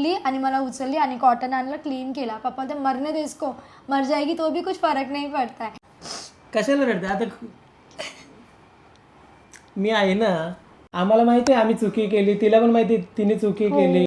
ली आणि मला उचलली आणि कॉटन आणलं क्लीन केला. पप्पा ते मरने दे इसको. मर जाएगी तो भी कुछ फर्क नहीं पड़ता है. कशाला रडते? आता मी आहे ना आम्हाला माहिती आहे आम्ही चुकी केली तिला पण माहिती आहे तिने चुकी केली.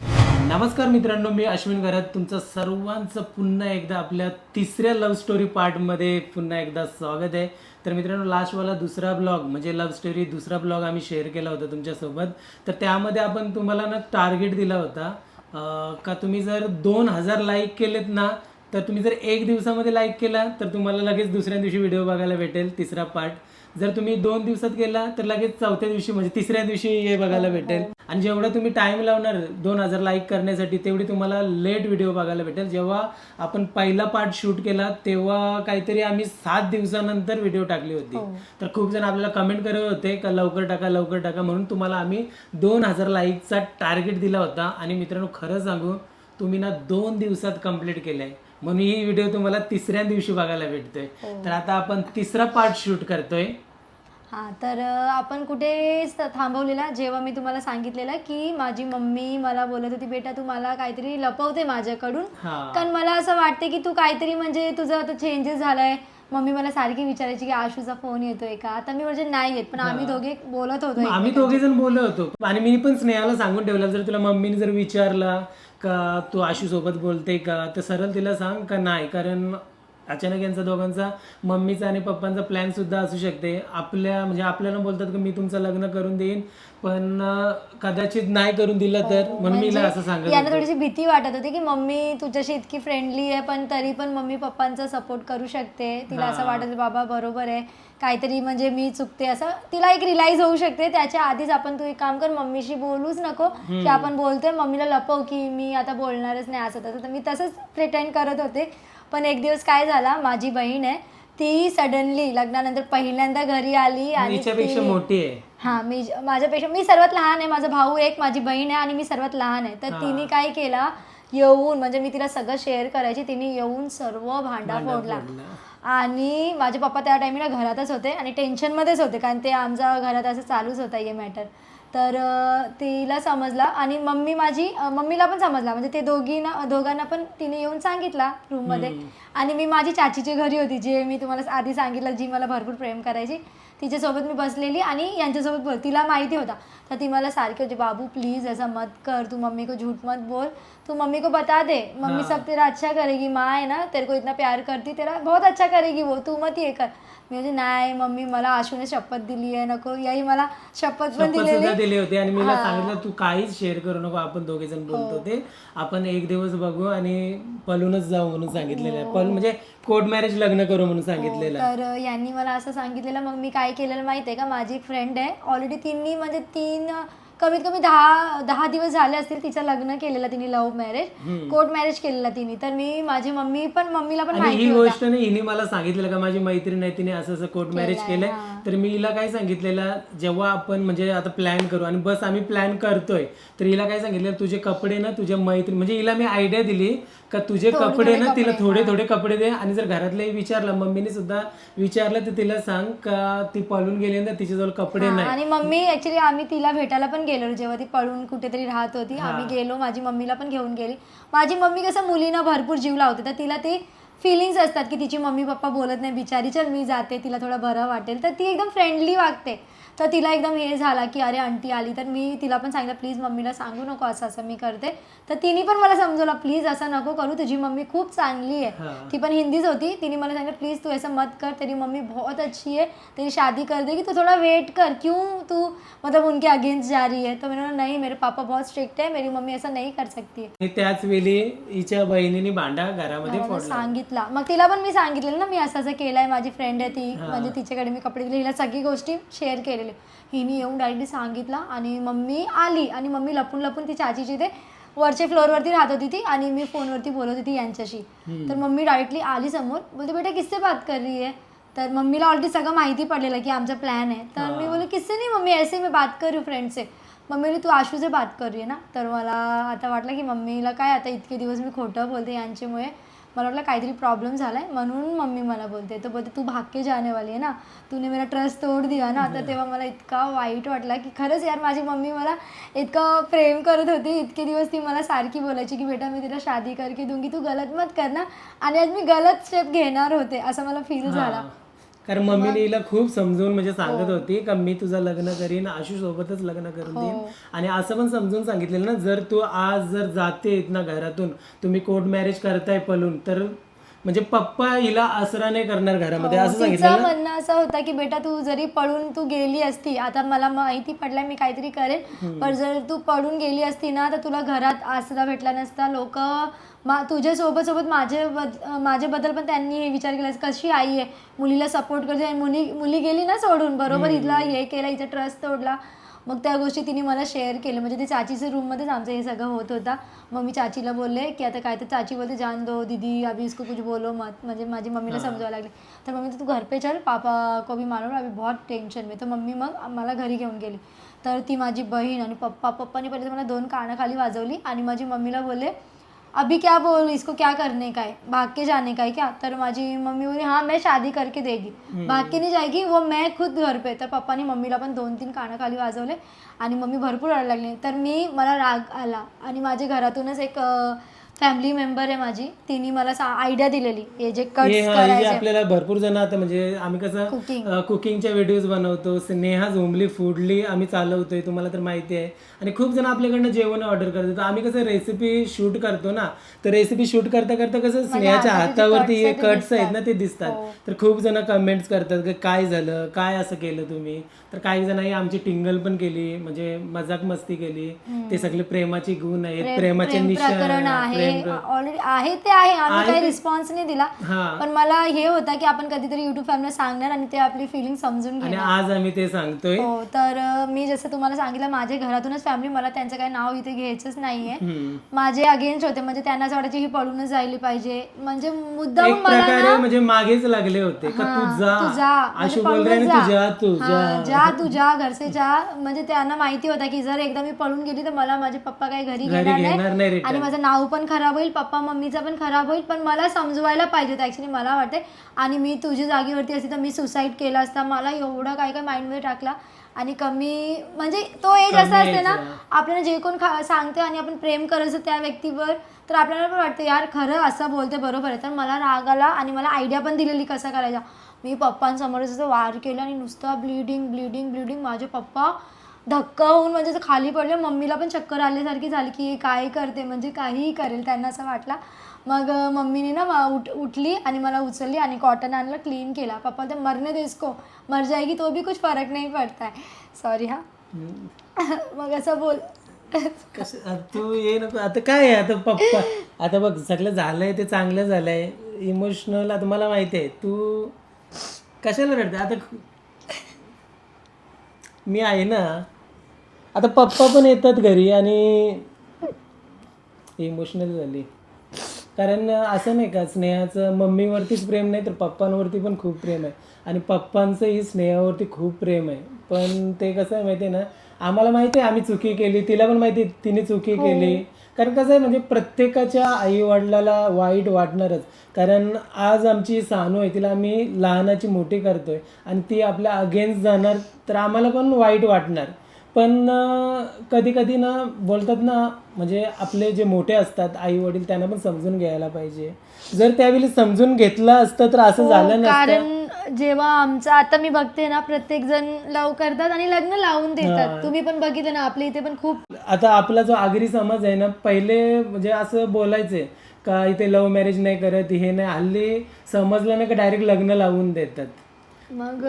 नमस्कार मित्रांनो मी अश्विन घरात तुमचं सर्वांचं पुन्हा एकदा आपल्या तिसऱ्या लव्ह स्टोरी पार्टमध्ये पुन्हा एकदा स्वागत आहे. तर मित्रांनो लास्टवाला दुसरा ब्लॉग म्हणजे लव्ह स्टोरी दुसरा ब्लॉग आम्ही शेअर केला होता तुमच्यासोबत. तर त्यामध्ये आपण तुम्हाला ना टार्गेट दिला होता. का तुम्ही जर दोन हजार लाईक केलेत ना तर तुम्ही जर एक दिवसामध्ये लाईक केला तर तुम्हाला लगेच दुसऱ्या दिवशी व्हिडिओ बघायला भेटेल तिसरा पार्ट जर तुम्ही दोन दिवसात केला तर लगेच चौथ्या दिवशी म्हणजे तिसऱ्या दिवशी हे बघायला भेटेल. आणि जेवढा तुम्ही टाइम लावणार दोन हजार लाईक करण्यासाठी तेवढी तुम्हाला लेट व्हिडिओ बघायला भेटेल. जेव्हा आपण पहिला पार्ट शूट केला तेव्हा काहीतरी आम्ही सात दिवसानंतर व्हिडिओ टाकली होती. तर खूप जण आपल्याला कमेंट करत होते का लवकर टाका लवकर टाका म्हणून तुम्हाला आम्ही दोन हजार लाईकचा टार्गेट दिला होता. आणि मित्रांनो खरं सांगू तुम्ही ना दोन दिवसात कंप्लीट केलंय. म्हणून ही व्हिडिओ तुम्हाला तिसऱ्या दिवशी बघायला भेटतोय. तर आता आपण तिसरा पार्ट शूट करतोय. हां तर आपण कुठे थांबवलेला? जेव्हा मी तुम्हाला सांगितलेलं की माझी मम्मी मला बोलत होती बेटा तू मला काहीतरी लपवते माझ्याकडून. हा. कारण मला असं वाटते की तू काहीतरी म्हणजे तुझं आता चेंजेस झालाय. मम्मी मला सारखी विचारायची की आशूचा फोन येतोय का? आता मी म्हणजे नाही येत पण आम्ही दोघे बोलत होतो आम्ही दोघे जण बोललो होतो. आणि मी पण स्नेहाला सांगून ठेवलं जर तुला मम्मीने जर विचारला का तू आशू सोबत बोलते का तर सरळ तिला सांग का नाही? कारण अचानक यांचा दोघांचा मम्मीचा आणि पप्पांचा प्लॅन सुद्धा असू शकते. आपल्या म्हणजे आपल्याला बोलतात की मी तुमचं लग्न करून देईन पण कदाचित नाही करून दिलं तर? म्हणून मी हिला असं सांगत होतो. थोडीशी भीती वाटत होती की मम्मी तुझ्याशी इतकी फ्रेंडली आहे पण तरी पण मम्मी पप्पांचा सपोर्ट करू शकते. तिला असं वाटत बाबा बरोबर आहे. काहीतरी म्हणजे मी चुकते. असं तिला एक रिलाईज होऊ शकते. त्याच्या आधीच आपण तू एक काम कर मम्मीशी बोलूच नको की आपण बोलतोय मम्मीला लपव की मी आता बोलणारच नाही असं तसं. तर मी तसंच प्रिटेंड करत होते. पण एक दिवस काय झाला माझी बहीण आहे ती सडनली लग्नानंतर पहिल्यांदा घरी आली आणि हिच्यापेक्षा मोठी आहे. हा मी माझ्यापेक्षा मी सर्वात लहान आहे माझा भाऊ एक माझी बहीण आहे आणि मी सर्वात लहान आहे. तर तिने काय केला येऊन म्हणजे मी तिला सगळं शेअर करायची तिने येऊन सर्व भांडा फोडला. आणि माझे पप्पा त्या टायमिंगला घरातच होते आणि टेन्शनमध्येच होते कारण ते आमच्या घरात असं चालूच होतं हे मॅटर तर तिला समजला आणि मम्मी माझी मम्मीला पण समजला. म्हणजे ते दोघींना दोघांना पण तिने येऊन सांगितला रूममध्ये. आणि मी माझी चाचीची घरी होती जे मी तुम्हाला आधी सांगितलं जी मला भरपूर प्रेम करायची. तिच्यासोबत मी बसलेली आणि यांच्यासोबत बोल तिला माहिती होता. तर ती मला सारखी होती बाबू प्लीज ऐसा मत कर तू मम्मी को झूठ मत बोल. तू मम्मी को बता दे. मम्मी सब तेरा अच्छा करेगी. माँ है ना तेरे को इतना प्यार करती तेरा बहुत अच्छा करेगी वो. तू मत ये कर. मी म्हणजे नाही मम्मी मला आशूने शपथ दिली आहे नको. याही मला शपथ पण शपथ दिलेली सुद्धा दिली होती आणि मी सांगितलं तू काहीच शेअर करू नको आपण दोघे जण बोलतो ते. आपण एक दिवस बघू आणि पळूनच जाऊ म्हणून सांगितलेलं आहे. पळून म्हणजे कोर्ट मॅरेज लग्न करू म्हणून सांगितलेलं आहे. तर यांनी मला असं सांगितलेलं मग मी काय केलेलं माहिती आहे का? माझी एक फ्रेंड आहे ऑलरेडी तिन्ही म्हणजे तीन कमीत कमी दहा दहा दिवस झाले असतील तिचं लग्न केलेलं तिने लव्ह मॅरेज कोर्ट मॅरेज केलेलं तिने. तर मी माझी मम्मी पण मम्मीला पण आणि माहिती ही होता. गोष्ट नाही हिने मला सांगितलेलं का माझी मैत्रीण आहे तिने असं असं कोर्ट मॅरेज केलंय तर मी हिला काय सांगितलेलं जेव्हा आपण म्हणजे आता प्लॅन करू आणि बस आम्ही प्लॅन करतोय. तर हिला काय सांगितलं तुझे कपडे ना तुझ्या मैत्रीण म्हणजे हिला मी आयडिया दिली का तुझे कपडे ना तिला थोडे थोडे कपडे दे. आणि जर घरातले विचारलं मम्मीने सुद्धा विचारलं तर तिला सांग का ती पळून गेली ना तिच्याजवळ कपडे नाही. आणि मम्मी ऍक्च्युली आम्ही तिला भेटायला पण गेलो जेव्हा ती पळून कुठेतरी राहत होती आम्ही गेलो. माझी मम्मीला पण घेऊन गेली. माझी मम्मी कसं मुलींना भरपूर जीव लावते. तर तिला ती फिलिंग्स असतात की तिची मम्मी पप्पा बोलत नाही बिचारी चल मी जाते तिला थोडं बरं वाटेल. तर ती एकदम फ्रेंडली वागते. तर तिला एकदम हे झाला की अरे आंटी आली तर मी तिला पण सांगितलं प्लीज मम्मीला सांगू नको असं असं मी करते. तर तिने पण मला समजवलं प्लीज असं नको करू तुझी मम्मी खूप चांगली आहे. ती पण हिंदीच होती. तिने मला सांगितलं प्लीज तू ऐसा मत कर तेरी मम्मी बहुत अच्छी है तेरी शादी कर देगी तू थोड़ा वेट कर क्यों तू मतलब उनके अगेंस्ट जा रही है? तो मैंने नहीं मेरे पापा बहुत स्ट्रिक्ट है मेरी मम्मी ऐसा नहीं कर सकती त्याच वेळी हिच्या बहिणीने भांडा घरामध्ये मला सांगितला. मग तिला पण मी सांगितलेलं ना मी असं असं केलंय माझी फ्रेंड आहे ती. म्हणजे तिच्याकडे मी कपडे दिले हिला सगळी गोष्टी शेअर केलेली. हिने येऊन डायरेक्टली सांगितलं आणि मम्मी आली आणि मम्मी लपून लपून ती चाचीची ते वरच्या फ्लोअरवरती राहत होती ती आणि मी फोनवरती बोलत होती यांच्याशी. तर मम्मी डायरेक्टली आली समोर. बोलते बेटा किससे बात कर रही है? तर मम्मीला ऑलरेडी सगळं माहिती पडलेलं की आमचा प्लॅन आहे. तर मी बोलले किससे नाही मम्मी ऐसे मी बात कर रही हूँ फ्रेंड से. मम्मी बोली तू आशू से बात कर रही है ना? तर मला आता वाटलं की मम्मीला काय आता इतके दिवस मी खोटं बोलते यांच्यामुळे. मला वाटलं काहीतरी प्रॉब्लेम झालाय म्हणून मम्मी मला बोलते. तर बोलते तू भाग्य जाने वाली आहे ना. तूने मेरा ट्रस्ट तोड दिया ना. तर तेव्हा मला इतका वाईट वाटला की खरंच यार माझी मम्मी मला इतकं प्रेम करत होती. इतके दिवस ती मला सारखी बोलायची की बेटा मी तिला शादी करके दूंगी. तू गलत मत कर ना. आणि आज मी गलत स्टेप घेणार होते असं मला फील झाला. कारण मम्मीने हिला खूप समजून म्हणजे सांगत होती का मी तुझं लग्न करीन आशू सोबतच लग्न करून देईन. आणि असं पण समजून सांगितलेलं ना जर तू आज जर जाते ना घरातून तुम्ही कोर्ट मॅरेज करताय पळून तर म्हणजे पप्पा हिला आसरा नाही करणार घरामध्ये असं सांगितलं म्हणणं असं होतं की बेटा तू जरी पळून तू गेली असती आता मला माहिती पडलं मी काहीतरी करेन पण जर तू पळून गेली असती ना तर तुला घरात आसरा भेटला नसता. लोक मा तुझ्या सोबत सोबत माझे बद माझ्याबद्दल पण त्यांनी हे विचार केला कशी आई आहे? मुलीला सपोर्ट करते आणि मुली मुली गेली ना सोडून बरोबर? हिला हे केलं हिचा ट्रस्ट तोडला. मग त्या गोष्टी तिने मला शेअर केलं म्हणजे ते चाचीच्या रूममध्येच आमचं हे सगळं होत होता. मग मी चाचीला बोलले की आता काय तर चाची बोलते जान दो दीदी अभी इसको कुछ बोलो मत. म्हणजे माझी मम्मीला समजावं लागले. तर मम्मी तू घर पे चल पापा को भी है, अभी बहुत टेन्शन में. तर मम्मी मग मला घरी घेऊन गेली. तर ती माझी बहीण आणि पप्पा पप्पाने पहिले तर मला दोन कानाखाली वाजवली आणि माझी मम्मीला बोलले अभी क्या बोल इसको क्या करने का है? भाग के जाने का है क्या? तर माझी मम्मी बोली हाँ मैं शादी करके देगी. भाग के नहीं जाएगी वो मैं खुद घर पे तर पप्पानी मम्मीला पण दोन तीन कानाखाली वाजवले आणि मम्मी भरपूर रडायला लागली. तर मी मला राग आला आणि माझ्या घरातूनच एक फॅमिली मेंबर आहे माझी तिने मला आयडिया दिलेली हे जे हे कट्स हा, हे करायचे. आपल्याला भरपूर जण आता म्हणजे आम्ही कसं. अ, कुकिंगच्या व्हिडिओज बनवतो स्नेहा झोंबली फूडली आम्ही चालवतोय तुम्हाला तर माहिती आहे. आणि खूप जण आपल्याकडनं जेवण ऑर्डर करतात. तर आम्ही कसं रेसिपी शूट करतो ना तर रेसिपी शूट करता करता कसं स्नेहाच्या हाताचे जे हातावरती cuts हे आहेत ते कट्स आहेत ना ते दिसतात. हो. तर खूप जण कमेंट्स करतात की काय झालं काय असं केलं तुम्ही? तर काही जणांनी आमची टिंगल पण केली म्हणजे मजाक मस्ती केली. ते सगळे प्रेमाची गुण आहेत प्रेमाचे प्रेम निशाण प्रकरण आहे. ऑलरेडी आहे ते आहे. आम्ही काही रिस्पॉन्स नाही दिला. पण मला हे होतं की आपण कधीतरी युट्यूब फॅमिली सांगणार आणि ते आपली फिलिंग समजून आणि घेणार. आज आम्ही ते सांगतोय. हो तर मी जसं तुम्हाला सांगितलं माझ्या घरातूनच फॅमिली मला त्यांचं काही नाव इथे घ्यायचंच नाहीये. हम्म. माझे अगेन्स्ट होते म्हणजे त्यांना असं वाटायचे ही पळूनच जायला पाहिजे. म्हणजे मुद्दाम एक मला प्रकारे म्हणजे मागेच लागले होते का हा, तू जा. तू जा. म्हणजे बोल रहे पळूनच ना जा. तू जा तू हा, जा. जा तू जा घरचे जा. म्हणजे त्यांना माहिती होता की जर एकदा मी पळून गेली तर मला माझे पप्पा काही घरी घरी घेणार घेणार नाही नाही आणि माझं नाव पण खराब होईल पप्पा मम्मीचं पण खराब होईल पण मला समजवायला पाहिजे ॲक्च्युली मला वाटते आणि मी तुझ्या जागेवरती असती तर मी सुसाईड केला असता. मला एवढं काय काय माइंडमध्ये टाकला. आणि कमी म्हणजे तो एज असा असते ना. आपल्याला जे कोण खा सांगते आणि आपण प्रेम करायचं त्या व्यक्तीवर तर आपल्याला पण वाटतं यार खरं असं बोलते बरोबर आहे. तर मला राग आला आणि मला आयडिया पण दिलेली कसा करायचा. मी पप्पांसमोर जसं वार केलं आणि नुसतं ब्लिडिंग ब्लिडिंग ब्लिडिंग माझे पप्पा धक्का होऊन म्हणजे असं खाली पडले मम्मीला पण चक्कर आल्यासारखी झाली की काय करते म्हणजे काहीही करेल त्यांना असं वाटला. मग मम्मीने ना उठ उठली आणि मला उचलली आणि कॉटन आणलं क्लीन केला. पप्पा ते मरने दे इसको मर जाएगी तो भी कुछ फरक नहीं पडता है. सॉरी हा. मग असं बोल. कसं- तू ये नको. आता काय आहे? आता पप्पा आता बघ सगळं झालंय ते चांगलं झालंय. इमोशनल आता मला माहिती आहे तू कशाला रडते? आता मी आहे ना आता पप्पा पण येतात घरी आणि इमोशनल झाली. कारण असं नाही का स्नेहाचं मम्मीवरतीच प्रेम नाही तर पप्पांवरती पण खूप प्रेम आहे. आणि पप्पांचंही स्नेहावरती खूप प्रेम आहे. पण ते कसं आहे माहिती आहे ना आम्हाला माहिती आहे आम्ही चुकी केली तिला पण माहिती आहे तिने चुकी केली. कारण कसं आहे म्हणजे प्रत्येकाच्या आई वडिलाला वाईट वाटणारच. कारण आज आमची सानू आहे तिला आम्ही लहानाची मोठी करतोय आणि ती आपल्या अगेन्स्ट जाणार तर आम्हाला पण वाईट वाटणार. पण कधी कधी ना बोलतात ना म्हणजे आपले जे मोठे असतात आई वडील त्यांना पण समजून घ्यायला पाहिजे. जर त्यावेळी समजून घेतलं असतं तर असं झालं नसतं. कारण जेव्हा आमचं आता मी बघते ना प्रत्येक जण लव करतात आणि लग्न लावून देतात. तुम्ही पण बघितलं ना आपल्या इथे पण खूप आता आपला जो आगरी समाज आहे ना पहिले म्हणजे असं बोलायचे का इथे लव्ह मॅरेज नाही करत हे नाही. हल्ली समजलं नाही का डायरेक्ट लग्न लावून देतात. मग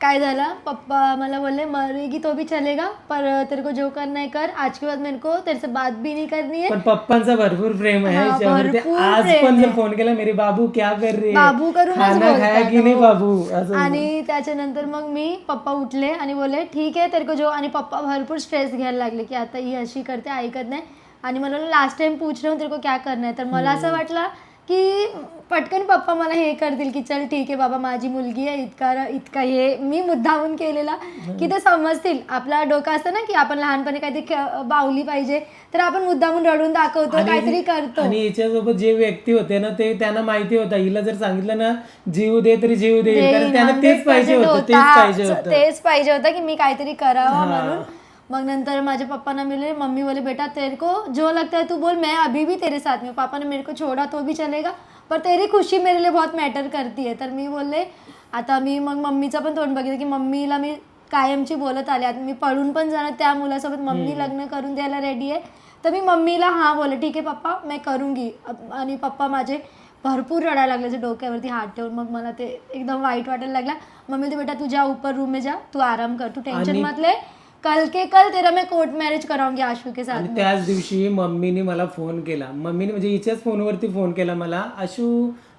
काय झालं? पप्पा मला बोलले मरेगी तो भी चलेगा पर तेरे को जो करना है कर। आज के बाद मेरे को तेरे से बात भी नहीं करनी है. पण पप्पांचा भरपूर प्रेम आहे. हा, भरपूर आज प्रेम पण जर. फोन केला मेरे बाबू क्या कर रही है? बाबू करूनच खाना खाया की नाही हो. बाबू? असं आणि त्याच्यानंतर मग मी पप्पा उठले आणि बोलले ठीक आहे तेरे को जो आणि पप्पा भरपूर स्ट्रेस घ्यायला लागले की आता ही अशी करते ऐकत नाही. आणि मला लास्ट टाइम पूछ रहे हो तेरे को क्या करना है? तर मला असं वाटलं की पटकन पप्पा मला हे करतील की चल ठीक आहे बाबा माझी मुलगी आहे इतका इतका हे. मी मुद्दामून केलेला की ते समजतील. आपला डोकं असतं ना की आपण लहानपणी काहीतरी बावली पाहिजे तर आपण मुद्दामून रडून दाखवतो काहीतरी करतो. आणि हिच्यासोबत जे व्यक्ती होते ना ते त्यांना माहिती होता. हिला जर सांगितलं ना जीव दे तरी जीव कारण देईन, त्यांना तेच 100% पाहिजे होतं तेच. पाहिजे होतं. की मी काहीतरी करावं. म्हणून. मग नंतर माझे पापा ने मिले मम्मी बोले बेटा तेरे को जो लगता है तू बोल मैं अभी भी तेरे साथ में हूँ." पापा ने मेरे को छोड़ा तो भी चलेगा पर तेरी खुशी मेरे लिए बहुत मॅटर करती है। तर मी बोलले आता मी मग मम्मीचं पण तोंड बघितलं की मम्मीला मी कायमची बोलत आले. आता मी पळून पण जाणार त्या मुलासोबत मम्मी लग्न करून द्यायला रेडी आहे. तर मी मम्मीला हां बोले ठीक आहे पप्पा मैं करूंगी. आणि पप्पा माझे भरपूर रडायला लागले जे डोक्यावरती हात ठेवून. मग मला ते एकदम वाईट वाटायला लागला. मम्मी बोलते बेटा तू जा ऊपर रूम में जा. तू आराम कर. तू टेंशन आणि- मत ले. कल के कल तेरा मैं कोर्ट मैरिज कराऊंगी आशू के साथ आणि में। त्याच दिवशी मम्मीने मला फोन केला. मम्मीने म्हणजे हिच्याच फोनवरती फोन केला मला अशू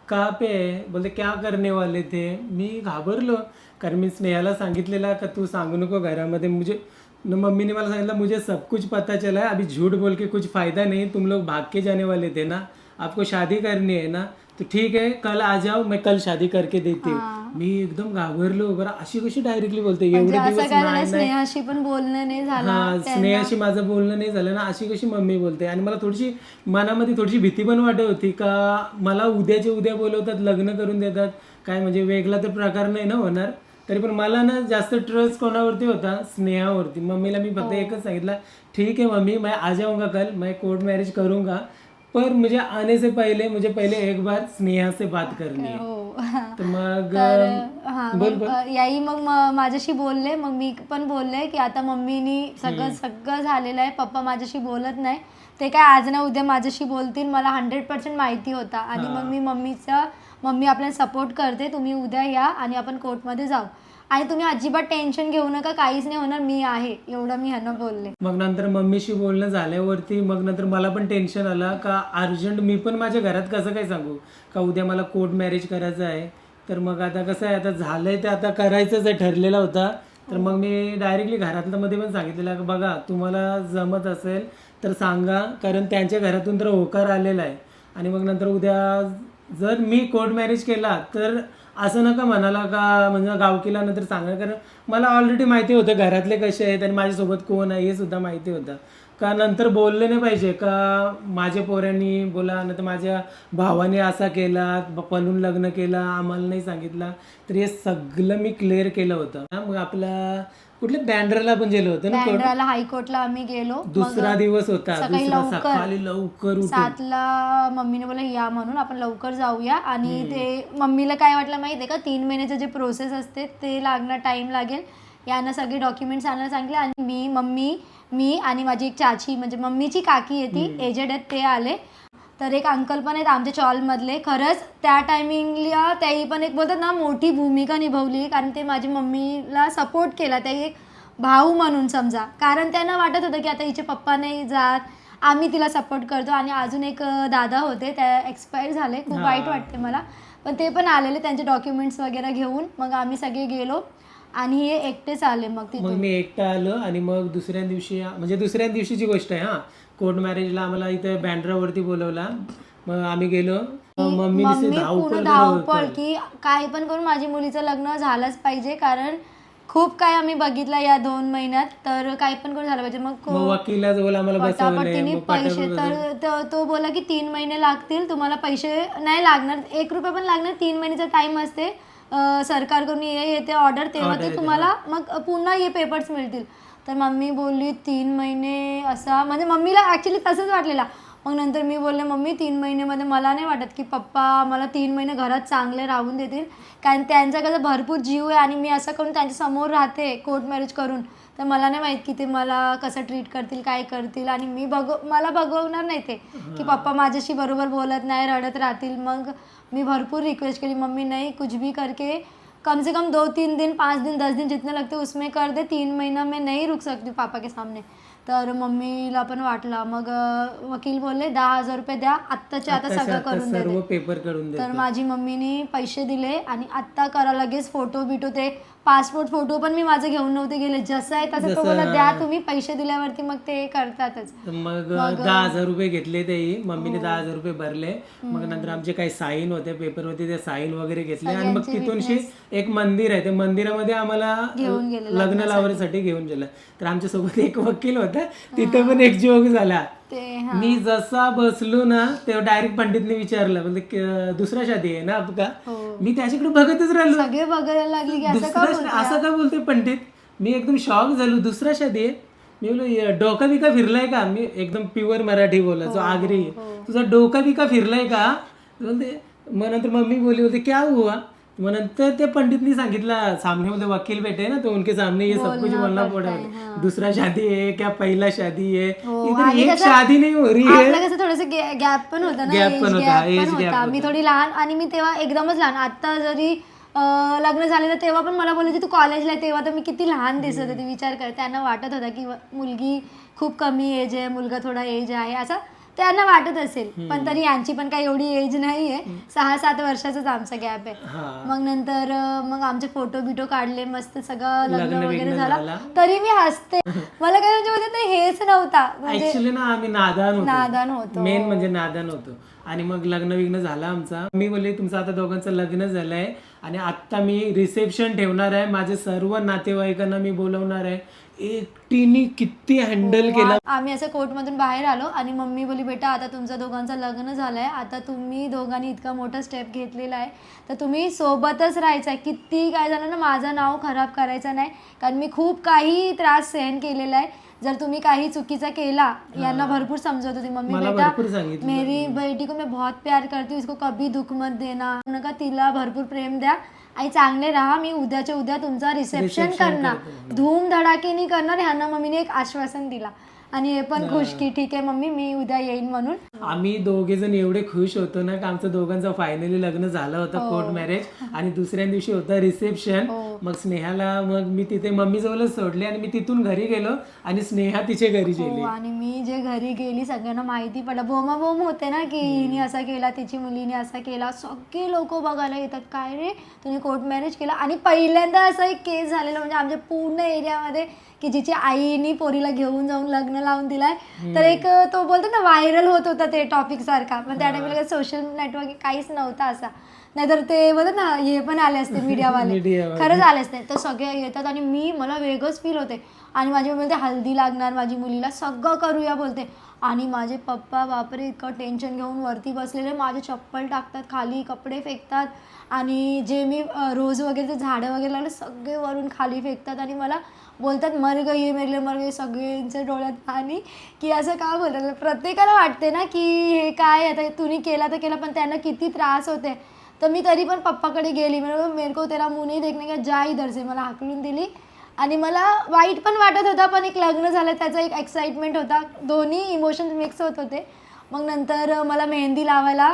का पे? है? बोलते क्या करने वाले थे? मी घाबरलो. कारण मी स्नेहाला सांगितलेला का तू सांगू नको घरामध्ये मुझे न मम्मीने मला सांगितलं मुझे सब कुछ पता चला है अभी झूठ बोल के कुछ फायदा नहीं तुम लोग भाग के जाने वाले थे ना? आपको शादी करनी है ना? तो ठीक है कल आ जाओ मैं कल शादी करके देती हूँ. हाँ. मी एकदम घाबरलो बरं अशी कशी डायरेक्टली बोलते? म्हणजे एवढे असं दिवस काय नाही झालं? नाही स्नेहाशी पण बोलणं नाही झालं हा त्यांना- स्नेहाशी माझं बोलणं नाही झालं ना अशी कशी मम्मी बोलते? आणि मला थोडीशी मनामध्ये थोडीशी भीती पण वाटत होती का मला उद्याचे उद्या बोलवतात लग्न करून देतात काय म्हणजे वेगळा तर प्रकार नाही ना होणार? तरी पण मला ना जास्त ट्रस्ट कोणावरती होता? स्नेहावरती. मम्मीला मी हो. फक्त एकच सांगितलं ठीक है मम्मी मैं आ जाऊंगा कल मैं कोर्ट मैरिज करूंगा. पर मुझे आने से पहले मुझे पहले एक बार स्नेहा से बात करनी है। हो। तर मग तर हा बोल मग बोल। अ, याई मग म- माझ्याशी बोलले. मग मी पण बोलले की आता मम्मीनी सगळं सगळं झालेलं आहे. पप्पा माझ्याशी बोलत नाही. ते काय आज ना उद्या माझ्याशी बोलतील. मला हंड्रेड पर्सेंट माहिती होता. आणि मग मी मम्मीचा मम्मी आपल्याला सपोर्ट करते. तुम्ही उद्या या आणि आपण कोर्टमध्ये जाऊ. आणि तुम्ही अजिबात टेन्शन घेऊ नका काहीच नाही होणार मी आहे. एवढं मी ह्यांना बोलले. मग नंतर मम्मीशी बोलणं झाल्यावरती मग नंतर मला पण टेन्शन आलं का अर्जंट मी पण माझ्या घरात कसं काय सांगू? का उद्या मला कोर्ट मॅरेज करायचं आहे? तर मग आता कसं आहे आता झालंय ते आता करायचंच आहे ठरलेला होता. तर मग मी डायरेक्टली घरातलं मध्ये पण सांगितलेलं का बघा तुम्हाला जमत असेल तर सांगा कारण त्यांच्या घरातून तर होकार आलेला आहे. आणि मग नंतर उद्या जर मी कोर्ट मॅरेज केला तर असं नका म्हणाला का म्हणजे गावकीला नंतर सांगा कारण मला ऑलरेडी माहिती होतं घरातले कसे आहेत आणि माझ्यासोबत कोण आहे हे सुद्धा माहिती होतं. का नंतर बोलले नाही पाहिजे का माझ्या पोऱ्यांनी बोला नंतर माझ्या भावाने असा केला पलून लग्न केला आम्हाला नाही सांगितलं. तर हे सगळं मी क्लिअर केलं होतं. मग आपला कुठल्या बँड्राला पण गेलो होतं ना बँड्राला हायकोर्टला आम्ही गेलो. दुसरा दिवस होता. सकाळी दुसरा लवकर. सकाळी लवकर उठून. सातला मम्मीने बोला या म्हणून आपण लवकर जाऊया. आणि ते मम्मीला काय वाटलं माहिती आहे का? तीन महिन्याचं जे प्रोसेस असते ते लागणार टाइम लागेल. यांना सगळे डॉक्युमेंट्स आणायला सांगितले आणि मी मम्मी मी आणि माझी एक चाची म्हणजे मम्मीची काकी आहे ती एजेड आहेत ते आले. तर एक अंकल पण आहेत आमच्या चॉलमधले खरंच त्या टायमिंगला त्याही पण एक बोलतात ना मोठी भूमिका निभावली. कारण ते माझी मम्मीला सपोर्ट केला. ते एक भाऊ म्हणून समजा. कारण त्यांना वाटत होतं की आता हिचे पप्पा नाही जात. आम्ही तिला सपोर्ट करतो. आणि अजून एक दादा होते. त्या एक्सपायर झाले. खूप. वाईट वाटते मला. पण ते पण आलेले त्यांचे डॉक्युमेंट्स वगैरे घेऊन. मग आम्ही सगळे गेलो. आणि हे एकटेच आले मग मग मी एकटा आलो. आणि मग दुसऱ्या दिवशी म्हणजे दुसऱ्या दिवशीची गोष्ट आहे हा. कोर्ट मॅरेजला आम्हाला इथे बँड्रावरती बोलवला. मग आम्ही गेलो. मम्मी धावपळ पूर्ण. की काही पण करून माझी मुलीचं लग्न झालंच पाहिजे कारण खूप काय आम्ही बघितलं या दोन महिन्यात तर काही पण करून झालं पाहिजे. मग वकिलाजवळ आम्हाला पैसे तर तो- बोला की तीन महिने लागतील तुम्हाला पैसे नाही लागणार. एक रुपये पण लागणार तीन महिन्याचा टाइम असते. सरकारकडून येते ऑर्डर तेव्हा ते तुम्हाला मग पुन्हा हे पेपर्स मिळतील. तर मम्मी बोलली तीन महिने असा. म्हणजे मम्मीला ॲक्च्युली तसंच वाटलेला. मग नंतर मी बोलले मम्मी तीन महिनेमध्ये मला नाही वाटत की पप्पा मला तीन महिने घरात चांगले राहून देतील. कारण त्यांचा कसं भरपूर जीव आहे आणि मी असं करून त्यांच्यासमोर राहते कोर्ट मॅरेज करून. तर मला नाही माहीत की ते मला कसं ट्रीट करतील काय करतील. आणि मी बघ मला बघवणार नाही ते की पप्पा माझ्याशी बरोबर बोलत नाही रडत राहतील. मग मी भरपूर रिक्वेस्ट केली मम्मी नाही कुछ भी करके कम से कम दो तीन दिन पाँच दिन दस दिन जितने लगते उसमें कर दे तीन महीना में नहीं रुक सकती पापा के सामने। तर मम्मीला पण वाटला. मग वकील बोलले दहा हजार रुपये द्या आत्ताच्या आता सगळं करून देते सर्व पेपर करून तर देतो माझी मम्मीनी पैसे दिले आणि आत्ता करा लगेच फोटो बिटो ते. पासपोर्ट फोटो पण मी माझे घेऊन नव्हते गेले. जसं आहे तसं तो जसं- बोला द्या तुम्ही पैसे दिल्यावरती मग ते करतातच. तर मग दहा हजार रुपये घेतले ते मम्मीने दहा हजार रुपये भरले. मग नंतर आमचे काही साईन होते पेपर होते ते साईन वगैरे घेतले. आणि मग तिथून एक मंदिर आहे. ते मंदिरामध्ये आम्हाला घेऊन गेले लग्न लावण्यासाठी घेऊन गेलं. तर आमच्यासोबत एक वकील होता. तिथं पण एक जोक झाला. ते मी जसा बसलो ना तेव्हा डायरेक्ट पंडितने विचारलं. म्हणजे क- दुसरा शादी आहे ना आपका हो. मी त्याच्याकडे बघतच राहिलो. सगळे बघायला लागले की असं का दुसरा असं का बोलते पंडित? मी एकदम शॉक झालो. दुसरा शादी आहे. मी बोललो "ये, डोका बिका फिरलाय का? मी एकदम प्युअर मराठी बोलायचो आगरी तुझा डोका बिका फिरलाय का? बोलते मग नंतर मम्मी बोली बोलते क्या हुआ? मग नंतर ते पंडितनी सांगितलं सामने मध्ये वकील बैठे ना तो उनके सामने ये सब कुछ बोलना पड़ा दूसरा शादी है क्या पहला शादी है? इधर एक शादी नहीं हो रही है. कसं थोडस गॅप पण होता ना Gap age पण होता, gap age पण gap होता. मी थोडी लहान आणि मी तेव्हा एकदमच लहान. आता जरी अं, लग्न झालेलं तेव्हा पण मला बोलायची तू कॉलेजला आहे तेव्हा तर मी किती लहान दिसत होते. विचार कर त्यांना वाटत होता की व- मुलगी खूप कमी एज आहे मुलगा थोडा एज आहे असं त्यांना वाटत असेल. पण तरी यांची पण काही एवढी एज नाही आहे सहा सात वर्षाचाच आमचा गॅप आहे. मग नंतर मग आमचे फोटो बिटो काढले मस्त सगळं लग्न वगैरे झाला. तरी मी हसते. मला काय म्हणजे हेच नव्हता. म्हणजे ना आम्ही नादान होतो. नादान होतो. मेन म्हणजे नादान होतो. आणि मग लग्न विग्न झालं आमचा. मी बोलले तुमचं आता दोघांचं लग्न झालंय. आणि आत्ता मी रिसेप्शन ठेवणार आहे. माझे सर्व नातेवाईकांना मी बोलवणार आहे. एकटीने किती हँडल केला? आम्ही असं कोर्टमधून बाहेर आलो आणि मम्मी बोली बेटा आता तुमचं दोघांचं लग्न झालंय. आता तुम्ही दोघांनी इतका मोठा स्टेप घेतलेला आहे. तर तुम्ही सोबतच राहायचं आहे किती काय झालं ना माझं नाव खराब करायचं नाही. कारण मी खूप काही त्रास सहन केलेला आहे. जर तुम्ही काही चुकीचा केला यांना भरपूर समजवत होती मम्मी बेटा मेरी बेटी को मैं बहुत प्यार करती हूँ इसको कभी दुख मत देना. नका तिला भरपूर प्रेम द्या. आणि चांगले राहा मी उद्याच्या उद्या तुमचा रिसेप्शन करणार. धूम धडाकेनी करणार ह्यांना मम्मीने एक आश्वासन दिला. आणि हे पण खुश की ठीक आहे मम्मी मी उद्या येईन म्हणून. आम्ही दोघे जण एवढे खुश होतो ना की आमचं दोघांचं फायनली लग्न झालं होतं कोर्ट मॅरेज आणि दुसऱ्या दिवशी होतं रिसेप्शन मग स्नेहाला मग मी तिथे मम्मी जवळच सोडले आणि मी तिथून घरी गेलो आणि स्नेहा तिचे घरी गेली. हो आणि मी जे घरी गेली सगळ्यांना माहिती पडलं. बोमाबोम होते ना की हिने असा केला तिची मुलीने असा केला. सगळे लोक बघायला येतात काय रे? तुम्ही कोर्ट मॅरेज केला? आणि पहिल्यांदा असा एक केस झालेला म्हणजे आमच्या पूर्ण एरियामध्ये की जिची आईनी पोरीला घेऊन जाऊन लग्न लावून दिलाय. तर एक तो बोलतो ना व्हायरल होत होता ते टॉपिक सारखा. पण त्या टाइमला सोशल नेटवर्क काहीच नव्हता असा. नाहीतर ते बोलत ना हे पण आले असते मीडियावाले मीडियावाले. खरंच आले असते. तर सगळे येतात आणि मी मला वेगळंच फील होते. आणि माझी मम्मी बोलते हल्दी लागणार माझी मुलीला सगळं करूया बोलते. आणि माझे पप्पा बापरे इतकं टेन्शन घेऊन वरती बसलेले. माझे चप्पल टाकतात खाली कपडे फेकतात. आणि जे मी रोज वगैरे ते झाडं वगैरे लावले सगळे वरून खाली फेकतात. आणि मला बोलतात मर गई ये मेरे लिए मर गई सगळ्यांच्या डोळ्यात पाणी. की असं का बोलतात? म्हणजे प्रत्येकाला वाटते ना की हे काय आता तुम्ही केला तर केला पण त्यांना किती त्रास होते. तर मी तरी पण पप्पाकडे गेली. म्हणजे मेरे को तेरा मुंह देखने का जा इधर से. मला हाकलून दिली. आणि मला वाईट पण वाटत होता पण एक लग्न झालं त्याचा एक एक्साइटमेंट होता. दोन्ही इमोशन्स मिक्स होत होते. मग नंतर मला मेहंदी लावायला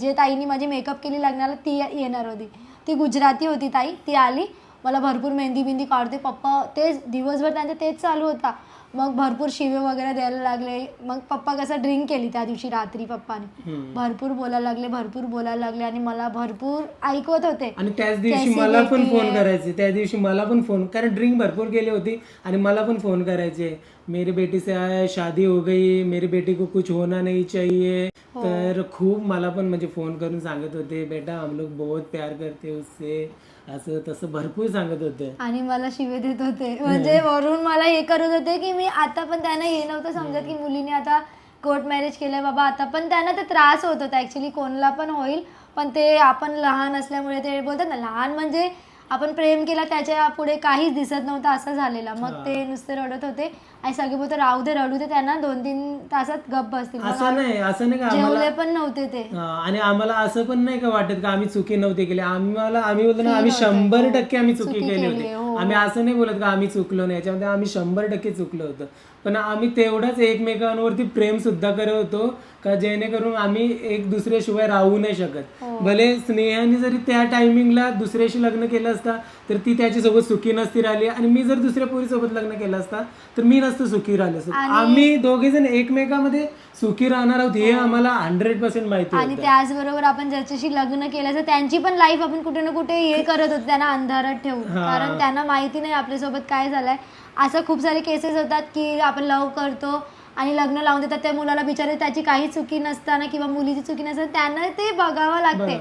जे ताईनी माझी मेकअप केली लग्नाला ती येणार होती. ती गुजराती होती ताई ती आली. मला भरपूर मेहंदी बिंदी काढते. पप्पा तेच दिवसभर त्यांचं तेच चालू होता. मग भरपूर शिवे वगैरे द्यायला लागले मग पप्पा कसं ड्रिंक केली त्या दिवशी रात्री पप्पाने. भरपूर बोलायला लागले भरपूर बोलायला लागले आणि मला भरपूर ऐकवत होते आणि त्याच दिवशी कैसी मला पण बेटी फोन? करायचे त्या दिवशी मला पण फोन कारण ड्रिंक भरपूर केली होती आणि मला पण फोन करायचे मेरी बेटी से आया, शादी हो गई मेरी बेटी को कुछ होना नहीं चाहिए हो. तर खूप मला पण म्हणजे फोन करून सांगत होते बेटा हम लोग बहुत प्यार करते उससे असं तसं भरपूर सांगत होते. आणि मला शिवे देत होते. म्हणजे वरून मला हे करत होते की मी आता पण त्यांना हे नव्हतं समजत की मुलीने आता कोर्ट मॅरेज केलंय बाबा आता पण त्यांना ते त्रास होत होता. ऍक्च्युली कोणाला पण होईल पण ते आपण लहान असल्यामुळे ते बोलतात ना लहान म्हणजे आपण प्रेम केला त्याच्या पुढे काहीच दिसत नव्हतं असं झालेलं. मग ते नुसते रडत होते. आणि सगळे बोलते राहू दे रडू दे. त्यांना दोन तीन तासात गप्प बसतील. मग असं नाही असं नाही का आम्हाला जेवले पण नव्हते ते. हा, आणि आम्हाला असं पण नाही का वाटत का आम्ही चुकी नव्हती केली. आम्हाला आम्ही बोलतो ना आम्ही शंभर टक्के आम्ही चुकी केली होती. हो. आम्ही असं नाही बोलत का आम्ही चुकलो नाही. याच्यामध्ये आम्ही शंभर टक्के चुकलो होतो. पण आम्ही तेवढाच एकमेकांवरती प्रेम सुद्धा करत होतो का जेणेकरून आम्ही एक दुसऱ्याशिवाय राहू नाही शकत. भले स्नेहाने जरी त्या टायमिंगला दुसऱ्याशी लग्न केलं असता तर ती त्याच्यासोबत सुखी नसती राहिली. आणि मी जर दुसऱ्या पोरीसोबत लग्न केलं असता तर मी नसतं सुखी राहिलो असतो. आम्ही दोघे जण एकमेकामध्ये सुखी राहणार आहोत हे आम्हाला हंड्रेड पर्सेंट माहिती आणि त्याचबरोबर आपण ज्याच्याशी लग्न केलं तर त्यांची पण लाईफ आपण कुठे ना कुठे हे करत होतो त्यांना अंधारात ठेवून. कारण त्यांना माहिती नाही आपल्यासोबत काय झालंय. असं खूप सारे केसेस होतात की आपण लव करतो आणि लग्न लावून देतात. त्या मुलाला बिचारे त्याची काही चुकी नसताना किंवा मुलीची चुकी नसताना त्यांना ते बघावं लागते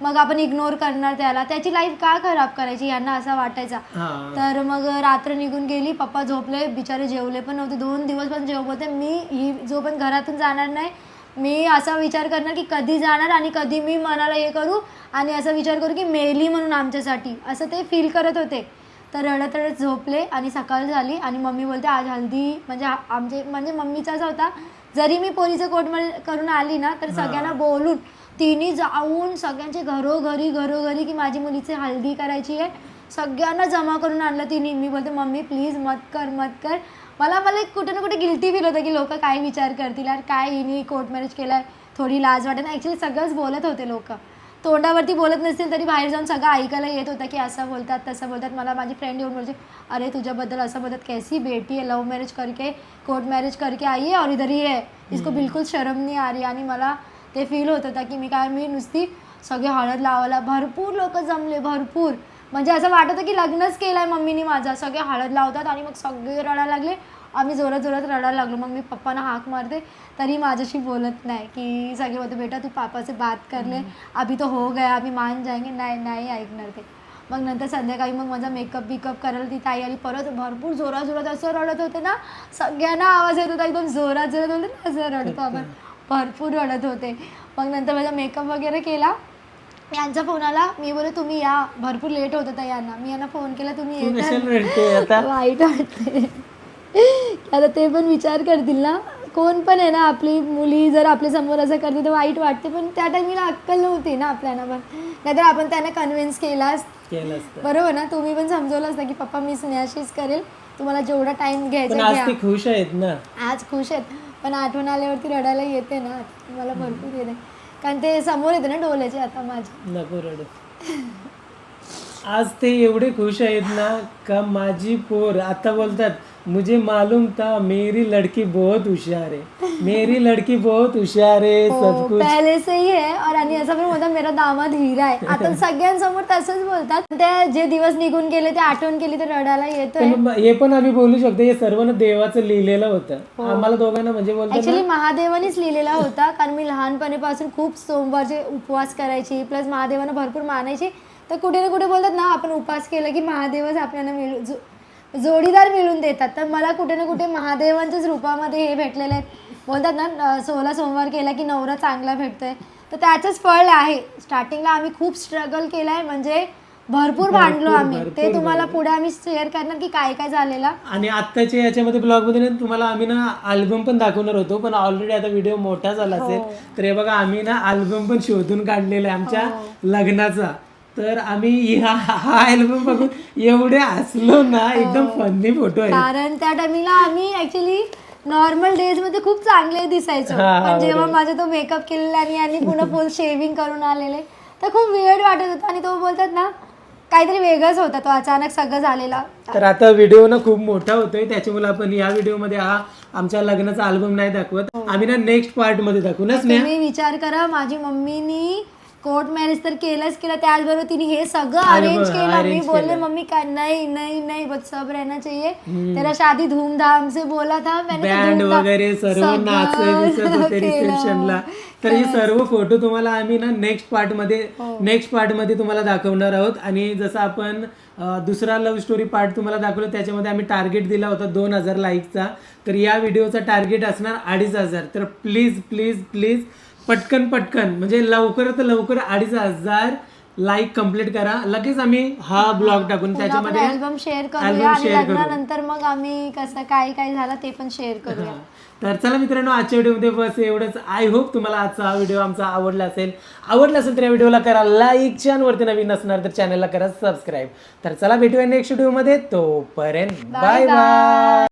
मग आपण इग्नोर करणार त्याला. त्याची लाईफ का खराब करायची यांना असा वाटायचा. तर मग रात्र निघून गेली. पप्पा झोपले. बिचारे जेवले पण नव्हते. दोन दिवस पण जेवत होते. मी ही जो पण घरातून जाणार नाही मी असा विचार करणार की कधी जाणार आणि कधी मी मनाला हे करू आणि असा विचार करू की मेली म्हणून आमच्यासाठी. असं ते फील करत होते. तर रडत रडत झोपले आणि सकाळ झाली आणि मम्मी बोलते आज हल्दी म्हणजे आमचे म्हणजे मम्मीचा असा होता. जरी मी पोलीचं कोर्ट करून आली ना तर सगळ्यांना बोलून तिने जाऊन सगळ्यांचे घरोघरी घरोघरी की माझी मुलीची हल्दी करायची आहे सगळ्यांना जमा करून आणलं तिने. मी बोलते मम्मी प्लीज मत कर मत कर. मला मला एक कुठे ना कुठे गिल्टी फील होतं की लोक काय विचार करतील यार काय हिने कोर्ट मॅरेज केलाय थोडी लाज वाटत ॲक्च्युली सगळंच बोलत होते लोक. तोंडावरती बोलत नसतील तरी बाहेर जाऊन सगळं ऐकायला येत होतं की असं बोलतात तसं बोलतात. मला माझी फ्रेंड येऊन बोलते अरे तुझ्याबद्दल असं बोलतात कैसी बेटी है लव मैरिज करके कोर्ट मैरिज करके आई है और इधर ही है. इसको बिलकुल शरम नहीं आ रही आणि मला ते फील होत होतं की मी काय मी नुसती सगळे हळद लावायला भरपूर लोक जमले भरपूर. म्हणजे असं वाटत होतं की लग्नच केलंय मम्मीनी माझा सगळे हळद लावतात आणि मग सगळे रडायला लागले. आम्ही जोरात जोरात रडायला लागलो. मग मी पप्पांना हाक मारते. तरी माझ्याशी बोलत नाही की सगळे बोलते बेटा तू पापाचे बात कर ले अभी तो हो गया अभी मान जाएंगे. नाही नाही ऐकणार ते. मग नंतर संध्याकाळी मग माझा मेकअप बिकअप करायला ती ताई आली. परत भरपूर जोरात जोरात असं रडत होते ना. सगळ्यांना आवाज येत होता. एकदम जोरात जोरात होते ना. असं रडतो आपण. भरपूर रडत होते. मग नंतर माझा मेकअप वगैरे केला. यांचा फोन आला. मी बोले तुम्ही या. भरपूर लेट होत होता यांना. मी यांना फोन केला तुम्ही वाईट वाटते आता ते पण विचार करतील ना. कोण पण आहे ना आपली मुली जर आपल्यासमोर असं करते तर वाईट वाटते पण त्या टाइमीला अक्कल नव्हती ना आपल्याला पण. नाहीतर आपण त्यांना कन्व्हिन्स केलास. बरोबर ना? तुम्ही पण समजवलं असतं की पप्पा मी स्नेहाशीच करेल. तुम्हाला जेवढा टाइम घ्यायचा खुश आहेत ना? आज खुश आहेत. पण आठवण आल्यावरती रडायला येते ना. मला भरपूर येते. कारण ते समोर येते ना डोल्याचे आता माझ्या नको रडू. आज ते एवढे खुश आहेत ना का माझी पोर आता बोलतात मुझे मालूम था मेरी लड़की बहुत हुशार है। मेरी लड़की बहुत हुशार है सब हो, कुछ। पहले से ही है और आणि असं पण बोलतात मेरा दामाद हिरा आहे आता सगळ्यांसमोर तसंच बोलतात ते जे दिवस निघून गेले ते आठवण केली तर रडायला येतोय. पण हे पण आम्ही बोलू शकतो हे सर्व ना देवाचं लिहिलेलं हो. होतं आम्हाला दोघांना म्हणजे बोलतात ऍक्च्युली महादेवानेच लिहिलेला होता कारण मी लहानपणीपासून खूप सोमवारचे उपवास करायची प्लस महादेवानं भरपूर मानायची. तर कुठे ना कुठे बोलतात ना आपण उपवास केला की महादेवच आपल्याला मिळू जोडीदार मिळून देतात. तर मला कुठे ना कुठे महादेवांच्याच रूपामध्ये हे भेटलेले आहेत. बोलतात ना सोळा सोमवार केला की नवरा चांगला भेटतोय. तर त्याचंच फळ आहे. स्टार्टिंगला आम्ही खूप स्ट्रगल केलाय. म्हणजे भरपूर भांडलो आम्ही. ते तुम्हाला पुढे आम्ही शेअर करणार की काय काय झालेला. आणि आत्ताच्या याच्यामध्ये ब्लॉगमध्ये ना तुम्हाला आम्ही ना अल्बम पण दाखवणार होतो. पण ऑलरेडी आता व्हिडिओ मोठा झाला हो. असेल तर हे बघा आम्ही ना अल्बम पण शोधून काढलेला आहे आमच्या हो. लग्नाचा. तर आम्ही हा हा अल्बम बघून एवढे हसलो ना एकदम हो. फन्नी फोटो आहे. कारण त्या टाइमिंगला आम्ही ऍक्च्युली नॉर्मल डेजमध्ये खूप चांगले दिसायचो. हा, हा, पण जेव्हा माझा तो मेकअप केलेला आणि यांनी पुन्हा फुल शेविंग करून आलेले तर खूप वेळ वाटत होता. आणि तो बोलतात ना काहीतरी वेगळंच होता. तो अचानक सगळं झालेला. तर आता व्हिडिओ ना खूप मोठा होतोय. त्याच्यामुळे आपण या व्हिडिओमध्ये हा आमच्या लग्नाचा अल्बम नाही दाखवत. आम्ही ना नेक्स्ट पार्टमध्ये दाखवू ना स्नेहा? तुम्ही विचार करा माझी मम्मीनी कोर्ट मॅरेज तर केलंच केलं. त्याचबरोबर तिने हे सगळं अरे अरेंज केलं. मी बोलले. मम्मी का नहीं नहीं नहीं बस सब रहना चाहिए. तेरा शादी धूमधाम से बोला था मैंने बँड वगैरे सर्व सगळं नाच दिसत होते केलं. रिसेप्शनला तर हे सर्व फोटो तुम्हाला आम्ही ना नेक्स्ट पार्टमध्ये हो. नेक्स्ट पार्टमध्ये तुम्हाला दाखवणार आहोत. आणि जसं आपण दुसरा लव्ह स्टोरी पार्ट तुम्हाला दाखवलं त्याच्यामध्ये आम्ही टार्गेट दिला होता दोन हजार लाईकचा तर या व्हिडिओचा टार्गेट असणार अडीच हजार. तर प्लीज प्लीज प्लीज पटकन पटकन. म्हणजे लवकर तर लवकर अडीच हजार लाईक कंप्लीट करा. लगेच आम्ही हा ब्लॉग टाकून त्याच्यामध्ये अल्बम शेअर करूया आणि share करू. लग्नानंतर मग आम्ही कसं काय काय झालं ते पण शेअर करूया. तर चला मित्रांनो आजच्या व्हिडिओमध्ये बस एवढंच. आय होप तुम्हाला आजचा हा व्हिडिओ आमचा आवडला असेल. आवडला असेल तर या व्हिडिओला करा लाईक चॅनलवरती नवीन असणार तर चॅनलला करा सबस्क्राईब तर चला भेटूया नेक्स्ट व्हिडिओमध्ये तोपर्यंत बाय बाय